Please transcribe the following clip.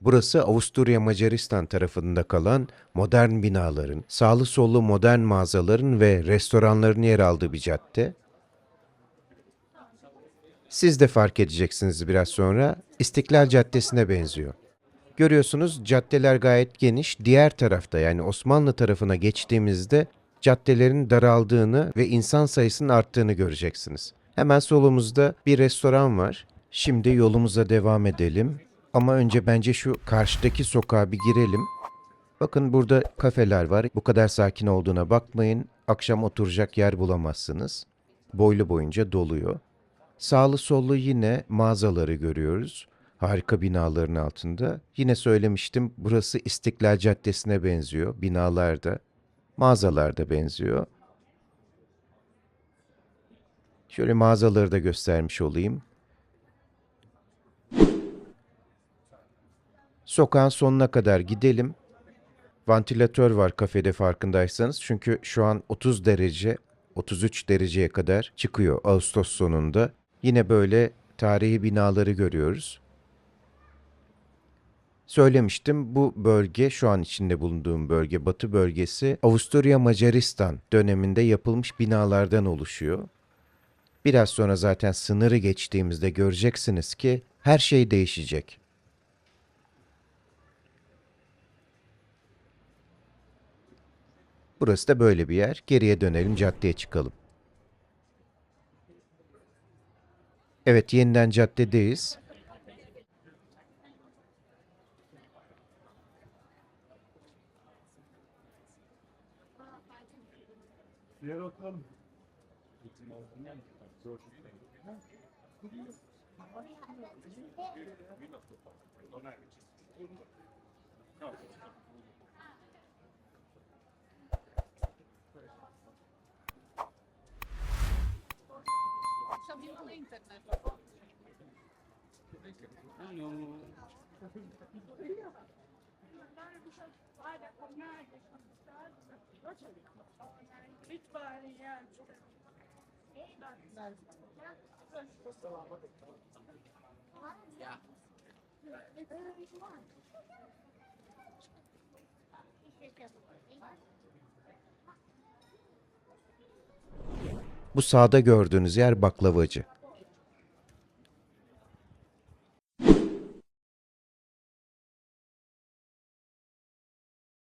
Burası Avusturya Macaristan tarafında kalan modern binaların, sağlı sollu modern mağazaların ve restoranların yer aldığı bir cadde. Siz de fark edeceksiniz biraz sonra İstiklal Caddesi'ne benziyor. Görüyorsunuz caddeler gayet geniş. Diğer tarafta yani Osmanlı tarafına geçtiğimizde caddelerin daraldığını ve insan sayısının arttığını göreceksiniz. Hemen solumuzda bir restoran var. Şimdi yolumuza devam edelim. Ama önce bence şu karşıdaki sokağa bir girelim. Bakın burada kafeler var. Bu kadar sakin olduğuna bakmayın. Akşam oturacak yer bulamazsınız. Boylu boyunca doluyor. Sağlı sollu yine mağazaları görüyoruz. Harika binaların altında. Yine söylemiştim burası İstiklal Caddesi'ne benziyor. Binalarda, mağazalarda benziyor. Şöyle mağazaları da göstermiş olayım. Sokağın sonuna kadar gidelim. Vantilatör var kafede farkındaysanız. Çünkü şu an 30 derece, 33 dereceye kadar çıkıyor Ağustos sonunda. Yine böyle tarihi binaları görüyoruz. Söylemiştim bu bölge şu an içinde bulunduğum bölge batı bölgesi Avusturya Macaristan döneminde yapılmış binalardan oluşuyor. Biraz sonra zaten sınırı geçtiğimizde göreceksiniz ki her şey değişecek. Burası da böyle bir yer. Geriye dönelim, caddeye çıkalım. Evet, yeniden caddedeyiz. İnternet. Bu sağda gördüğünüz yer baklavacı.